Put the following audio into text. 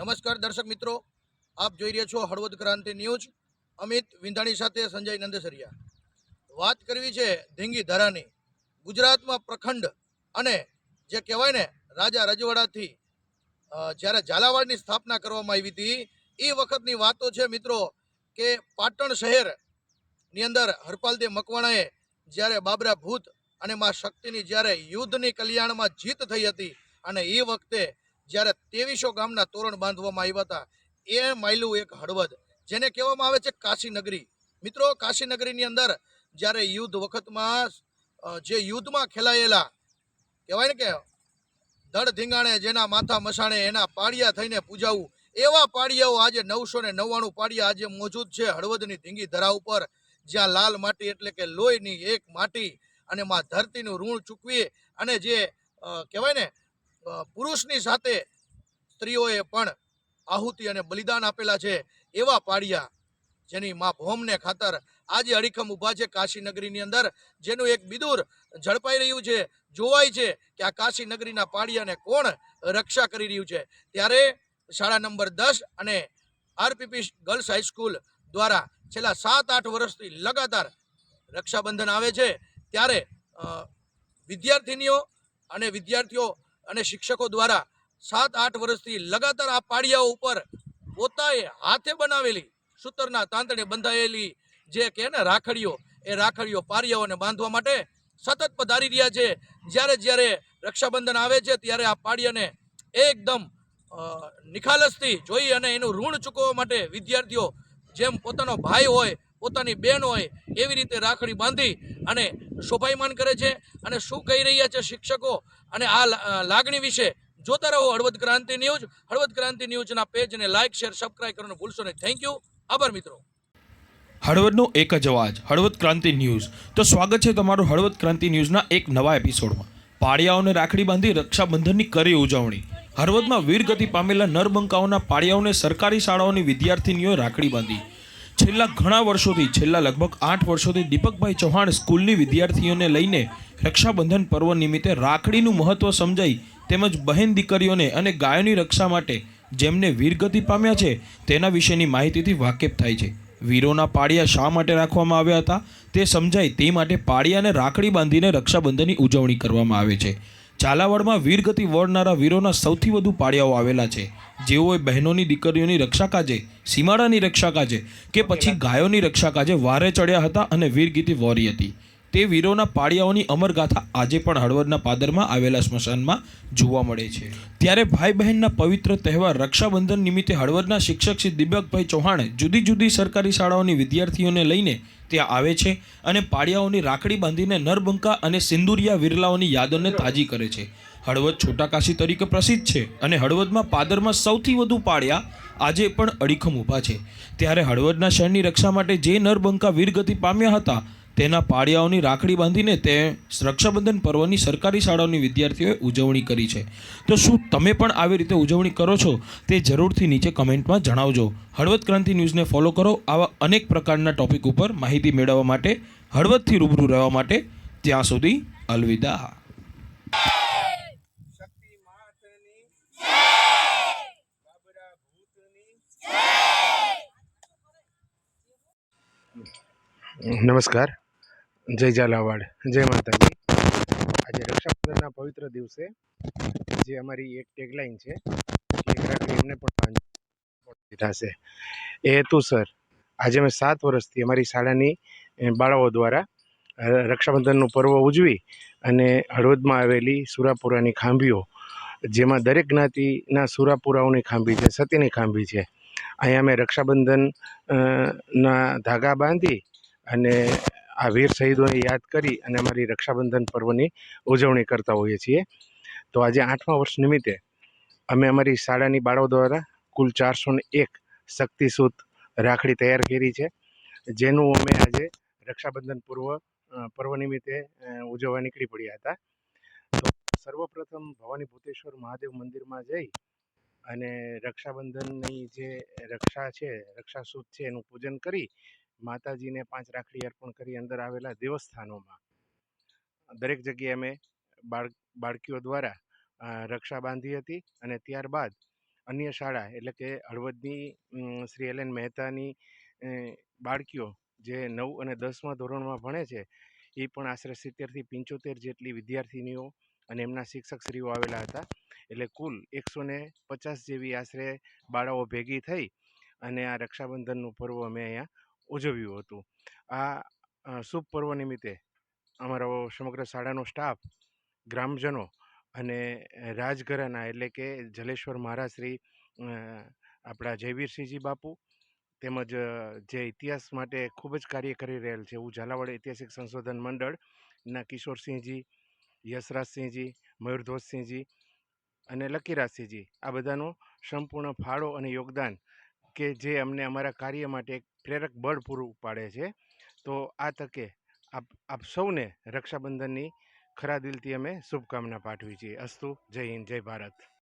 નમસ્કાર દર્શક મિત્રો. આપ જોઈ રહ્યા છો હળવદ ક્રાંતિ ન્યૂઝ. અમિત વિંધાણી સાથે સંજય નંદેસરિયા. વાત કરવી છે ધીંગી ધારાની. ગુજરાતમાં પ્રખંડ અને જે કહેવાય ને રાજા રજવાડાથી જ્યારે ઝાલાવાડની સ્થાપના કરવામાં આવી હતી, એ વખતની વાતો છે મિત્રો કે પાટણ શહેરની અંદર હરપાલદેવ મકવાણાએ જ્યારે બાબરા ભૂત અને મા શક્તિની જ્યારે યુદ્ધની કલ્યાણમાં જીત થઈ હતી અને એ વખતે જ્યારે ત્રેવીસો ગામના તોરણ બાંધવામાં આવ્યા હતા, એ માયલું એક હળવદ, જેને કહેવામાં આવે છે કાશીનગરી મિત્રો કાશીનગરીની અંદર જ્યારે યુદ્ધ વખતમાં જે યુદ્ધમાં ખેલાયેલા, કહેવાય ને કે દળ ધીંગાણે જેના માથા મસાણે એના પાડિયા થઈને પૂજાવું, એવા પાડિયાઓ આજે નવસો ને નવ્વાણું પાડિયા આજે મોજૂદ છે હળવદની ધીંગી ધરા ઉપર, જ્યાં લાલ માટી એટલે કે લોહીની એક માટી અને માં ધરતીનું ઋણ ચૂકવી અને જે કહેવાય ને પુરુષની સાથે સ્ત્રીઓએ પણ આહુતિ અને બલિદાન આપેલા છે એવા પાડિયા જેની મા ભોમને ખાતર આજે અડીખમ ઊભા છે કાશી નગરીની અંદર, જેનું એક બિદુર ઝડપાઈ રહ્યું છે, જોવાય છે કે આ કાશી નગરીના પાડિયાને કોણ રક્ષા કરી રહ્યું છે. ત્યારે શાળા નંબર દસ અને આરપીપી ગર્લ્સ હાઈસ્કૂલ દ્વારા છેલ્લા સાત આઠ વર્ષથી લગાતાર રક્ષાબંધન આવે છે. ત્યારે વિદ્યાર્થિનીઓ અને વિદ્યાર્થીઓ અને શિક્ષકો દ્વારા સાત આઠ વર્ષથી લગાતાર આ પાડિયાઓ ઉપર પોતાએ હાથે બનાવેલી સૂતરના તાંતણે બંધાયેલી જે કે ને રાખડીઓ, એ રાખડીઓ પારિયાઓને બાંધવા માટે સતત પધારી રહ્યા છે. જ્યારે જ્યારે રક્ષાબંધન આવે છે, ત્યારે આ પાડિયાને એકદમ નિખાલસથી જોઈ અને એનું ઋણ ચૂકવવા માટે વિદ્યાર્થીઓ જેમ પોતાનો ભાઈ હોય પોતાની બેન હોય એવી રીતે રાખડી બાંધી અને શોભાયમાન કરે છે. અને શું કહી રહ્યા છે શિક્ષકો? અને આ લાગણી વિશે જોતા રહો હળવદ ક્રાંતિ ન્યૂઝ. હળવદ ક્રાંતિ ન્યૂઝના પેજને લાઇક શેર સબસ્ક્રાઇબ કરવાનું ભૂલશો નહીં. થેન્ક યુ આભાર મિત્રો. હળવદનો એક જ અવાજ, હળવદ ક્રાંતિ ન્યૂઝ. તો સ્વાગત છે તમારું હળવદ ક્રાંતિ ન્યૂઝના એક નવા એપિસોડમાં. પાળિયાઓને રાખડી બાંધી રક્ષાબંધનની કરી ઉજવણી. હળવદમાં વીરગતિ પામેલા નરબંકાઓના પાળિયાઓને સરકારી શાળાઓની વિદ્યાર્થીનીઓએ રાખડી બાંધી. છેલ્લા ઘણા વર્ષોથી, છેલ્લા લગભગ આઠ વર્ષોથી દીપકભાઈ ચૌહાણ સ્કૂલની વિદ્યાર્થીઓને લઈને રક્ષાબંધન પર્વ નિમિત્તે રાખડીનું મહત્વ સમજાઈ તેમજ બહેન દીકરીઓને અને ગાયોની રક્ષા માટે જેમને વીરગતિ પામ્યા છે, તેના વિશેની માહિતીથી વાકેફ થાય છે. વીરોના પાળિયા શા માટે રાખવામાં આવ્યા હતા, તે સમજાય તે માટે પાળિયાને રાખડી બાંધીને રક્ષાબંધનની ઉજવણી કરવામાં આવે છે. ઝાલાવાડમાં વીરગતિ વળનારા વીરોના સૌથી વધુ પાળિયાઓ આવેલા છે. જેઓએ બહેનોની દીકરીઓની રક્ષા કાજે, સીમાડાની રક્ષા કાજે કે પછી ગાયોની રક્ષા કાજે વારે ચડ્યા હતા અને વીરગીતિ વોરી હતી. તે વીરોના પાળિયાઓની અમરગાથા આજે પણ હળવદના પાદરમાં આવેલા સ્મશાનમાં જોવા મળે છે. ત્યારે ભાઈ બહેનના પવિત્ર તહેવાર રક્ષાબંધન નિમિત્તે હળવદના શિક્ષક શ્રી દિબ્યકભાઈ ચૌહાણ જુદી જુદી સરકારી શાળાઓની વિદ્યાર્થીઓને લઈને ત્યાં આવે છે અને પાળિયાઓની રાખડી બાંધીને નરબંકા અને સિંદુરિયા વિરલાઓની યાદોને તાજી કરે છે. હળવદ છોટાકાશી તરીકે પ્રસિદ્ધ છે અને હળવદમાં પાદરમાં સૌથી વધુ પાળિયા આજે પણ અડીખમ ઊભા છે. ત્યારે હળવદના શહેરની રક્ષા માટે જે નરબંકા વીરગતિ પામ્યા હતા તેના પાળિયાઓની રાખડી બાંધીને તે રક્ષાબંધન પર્વની સરકારી શાળાઓની વિદ્યાર્થીઓએ ઉજવણી કરી છે. તો શું તમે પણ આવી રીતે ઉજવણી કરો છો? તે જરૂરથી નીચે કમેન્ટમાં જણાવજો. હળવદ ક્રાંતિ ન્યૂઝને ફોલો કરો. આવા અનેક પ્રકારના ટોપિક ઉપર માહિતી મેળવવા માટે હળવદથી રૂબરૂ રહેવા માટે ત્યાં સુધી અલવિદા. નમસ્કાર. જય ઝાલાવાડ. જય માતાજી. આજે રક્ષાબંધનના પવિત્ર દિવસે જે અમારી એક ટેગલાઇન છે કે રાખડી એમને પણ થશે એ હેતુસર આજે અમે સાત વર્ષથી અમારી શાળાની બાળાઓ દ્વારા રક્ષાબંધનનું પર્વ ઉજવી અને હળવદમાં આવેલી સુરાપુરાની ખાંભીઓ, જેમાં દરેક જ્ઞાતિના સુરાપુરાઓની ખાંભી છે, સતીની ખાંભી છે. અહીંયા અમે રક્ષાબંધન ના ધાગા બાંધી અને આ વીર શહીદોને યાદ કરી અને અમારી રક્ષાબંધન પર્વની ઉજવણી કરતા હોઈએ છીએ. તો આજે આઠમા વર્ષ નિમિત્તે અમે અમારી શાળાની બાળાઓ દ્વારા કુલ ચારસો એક શક્તિસૂત રાખડી તૈયાર કરી છે, જેનું અમે આજે રક્ષાબંધન પૂર્વ પર્વ નિમિત્તે ઉજવવા નીકળી પડ્યા હતા. તો સર્વપ્રથમ ભવાની ભૂતેશ્વર મહાદેવ મંદિરમાં જઈ અને રક્ષાબંધનની જે રક્ષા છે, રક્ષાસૂત છે, એનું પૂજન કરી માતાજીને પાંચ રાખડી અર્પણ કરી અંદર આવેલા દેવસ્થાનોમાં. દરેક જગ્યાએ અમે બાળ, બાળકીઓ દ્વારા રક્ષા બાંધી હતી અને ત્યારબાદ અન્ય શાળા એટલે કે હળવદની શ્રી એલ એન મહેતાની બાળકીઓ જે નવ અને દસમા ધોરણમાં ભણે છે, એ પણ આશરે સિત્તેરથી પંચોતેર જેટલી વિદ્યાર્થિનીઓ અને એમના શિક્ષકશ્રીઓ આવેલા હતા. એટલે કુલ એકસો ને પચાસ જેવી આશરે બાળાઓ ભેગી થઈ અને આ રક્ષાબંધનનું પર્વ અમે અહીંયા ઉજવ્યું હતું. આ શુભ પર્વ નિમિત્તે અમારો સમગ્ર શાળાનો સ્ટાફ ગ્રામજનો અને રાજઘરાના એટલે કે જલેશ્વર મહારાજ શ્રી આપણા જયવીરસિંહજી બાપુ તેમજ જે ઇતિહાસ માટે ખૂબ જ કાર્ય કરી રહેલ છે. એવું ઝાલાવાડ ઐતિહાસિક સંશોધન મંડળના કિશોરસિંહજી, યશરાજસિંહજી, મયુરધ્વજસિંહજી અને લકીરાજસિંહજી આ બધાનો સંપૂર્ણ ફાળો અને યોગદાન કે જે અમને અમારા કાર્ય માટે એક પ્રેરક બળ પૂરું પાડે છે. તો આ તકે આપ આપ સૌને રક્ષાબંધનની ખરા દિલથી અમે શુભકામના પાઠવી છીએ. અસ્તુ, જય હિન્દ, જય ભારત.